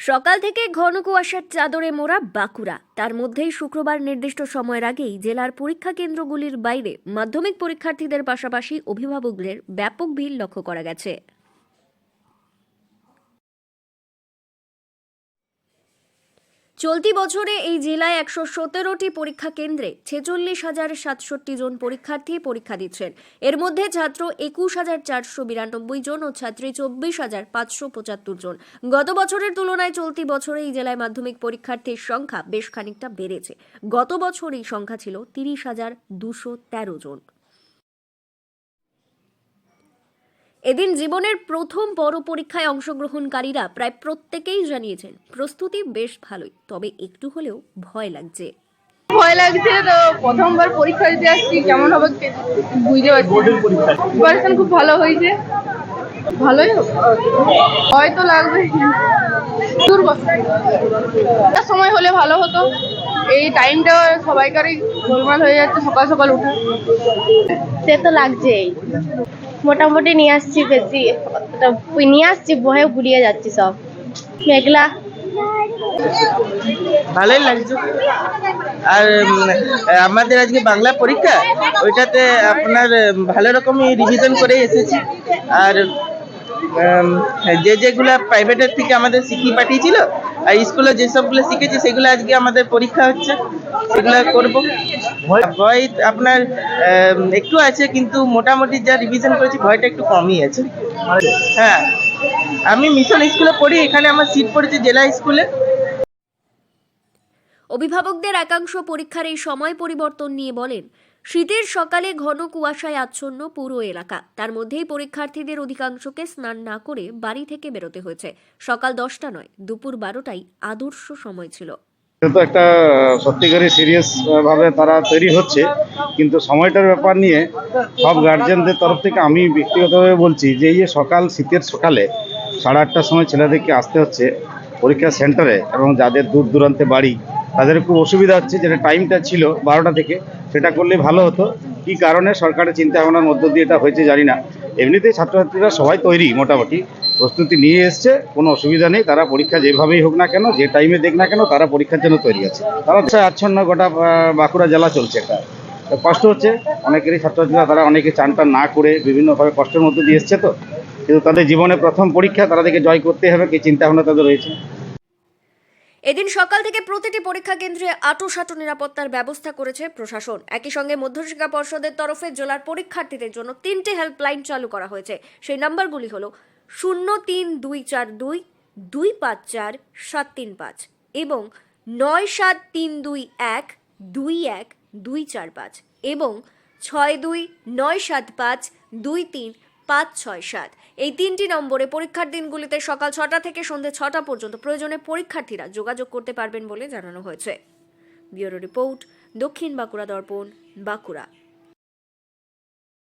সকাল থেকে ঘন কুয়াশার চাদরে মোড়া বাঁকুড়া। তার মধ্যেই শুক্রবার নির্দিষ্ট সময়ের আগেই জেলার পরীক্ষা কেন্দ্রগুলির বাইরে মাধ্যমিক পরীক্ষার্থীদের পাশাপাশি অভিভাবকদের ব্যাপক ভিড় লক্ষ্য করা গেছে। চলতি বছরে এই জেলায় একশো সতেরোটি পরীক্ষা কেন্দ্রে ছেচল্লিশ হাজার সাতষট্টি জন পরীক্ষার্থী পরীক্ষা দিচ্ছেন। এর মধ্যে ছাত্র একুশ হাজার চারশো বিরানব্বই জন ও ছাত্রী চব্বিশ হাজার পাঁচশো পঁচাত্তর জন। গত বছরের তুলনায় চলতি বছরে এই জেলায় মাধ্যমিক পরীক্ষার্থীর সংখ্যা বেশ খানিকটা বেড়েছে। গত বছর এই সংখ্যা ছিল তিরিশ হাজার দুশো তেরো জন। এদিন জীবনের প্রথম বড় পরীক্ষায় অংশগ্রহণকারীরা প্রায় প্রত্যেকেই জানিয়েছেন প্রস্তুতি বেশ ভালোই তবে একটু হলেও ভয় লাগছে। ভয় লাগছে তো প্রথমবার পরীক্ষা দিতে আসছি কেমন হবে বুঝতে পারছি প্রিপারেশন খুব ভালো হয়েছে। ভালোই ভয় তো লাগবে দূর বস। একটা সময় হলে ভালো হতো। এই টাইমটা সবাইকারই গোলমাল হয়ে যাচ্ছে সকাল সকাল উঠে। সে তো লাগছেই। মোটামুটি নিয়ে আসছি বেশি নিয়ে আসছি, বহে গুলিয়ে যাচ্ছি সব। মেঘলা। ভালোই লাগছে। আর আমাদের আজকে বাংলা পরীক্ষা, ওইটাতে আপনার ভালো রকমই রিভিশন করে এসেছি। আর যে যেগুলা প্রাইভেটের থেকে আমাদের শিখিয়ে পাঠিয়েছিল আর স্কুলে যেসবগুলো শিখেছি সেগুলো আজকে আমাদের পরীক্ষা হচ্ছে। সেগুলো করব। ভয় আপনার একটু আছে কিন্তু মোটামুটি যা রিভিশন করেছি ভয়টা একটু কমই আছে। হ্যাঁ। আমি মিশন স্কুলে পড়ি এখানে আমার সিট পড়েছে জেলা স্কুলে অভিভাবকদের একাংশ পরীক্ষার এই সময় পরিবর্তন নিয়ে বলেন শীতের সকালে ঘন কুয়াশায় আচ্ছন্ন পুরো এলাকা। তার মধ্যেই পরীক্ষার্থীদের অধিকাংশকে স্নান না করে বাড়ি থেকে বেরোতে হয়েছে। সকাল দশটা নয়, দুপুর বারোটাই আদর্শ সময় ছিল। তো একটা সত্যিকারই সিরিয়াস ভাবে তারা তৈরি হচ্ছে। কিন্তু সময়টার ব্যাপার নিয়ে সব গার্জেনদের তরফ থেকে আমি ব্যক্তিগতভাবে বলছি যে, এই যে সকাল, শীতের সকালে সাড়ে আটটার সময় ছেলেদেরকে আসতে হচ্ছে পরীক্ষা সেন্টারে এবং যাদের দূর দূরান্তে বাড়ি তাদের খুব অসুবিধা হচ্ছে, যেটা টাইমটা ছিল বারোটা থেকে, সেটা করলে ভালো হতো। কি কারণে? সরকারের চিন্তা ভাবনার মধ্য দিয়ে এটা হয়েছে, জানি না। এমনিতেই ছাত্রছাত্রীরা সবাই তৈরি, মোটামুটি। প্রস্তুতি নিয়ে এসছে, কোনো অসুবিধা নেই। তারা পরীক্ষা যেভাবেই হোক না কেন, যে টাইমে দেখ না কেন, তারা পরীক্ষার জন্য তৈরি আছে। তারা আচ্ছন্ন গোটা বাঁকুড়া জেলা চলছে তো কষ্ট হচ্ছে। অনেকেরই ছাত্রছাত্রীরা তারা অনেকে চান টান না করে বিভিন্নভাবে কষ্টের মধ্যে দিয়ে এসছে তো। কিন্তু তাদের জীবনে প্রথম পরীক্ষা তাদেরকে জয় করতে হবে, কি চিন্তা ভাবনা তাদের রয়েছে। এদিন সকাল থেকে প্রতিটি পরীক্ষা কেন্দ্রে আটোসাটো নিরাপত্তার ব্যবস্থা করেছে প্রশাসন। একই সঙ্গে মধ্যশিক্ষা পর্ষদের তরফে জেলার পরীক্ষার্থীদের জন্য তিনটি হেল্পলাইন চালু করা হয়েছে। সেই নাম্বারগুলি হলো শূন্য তিন দুই চার দুই দুই পাঁচ চার, সাত তিন পাঁচ এবং নয় সাত তিন দুই এক দুই এক, দুই চার পাঁচ এবং ছয় দুই নয় সাত পাঁচ, দুই তিন পাঁচ, ছয়, সাত। এই তিনটি নম্বরে পরীক্ষার দিনগুলিতে সকাল ছটা থেকে সন্ধ্যে ছটা পর্যন্ত প্রয়োজনে পরীক্ষার্থীরা যোগাযোগ করতে পারবেন বলে জানানো হয়েছে। ব্যুরো রিপোর্ট, দক্ষিণ বাঁকুড়া দর্পণ, বাঁকুড়া।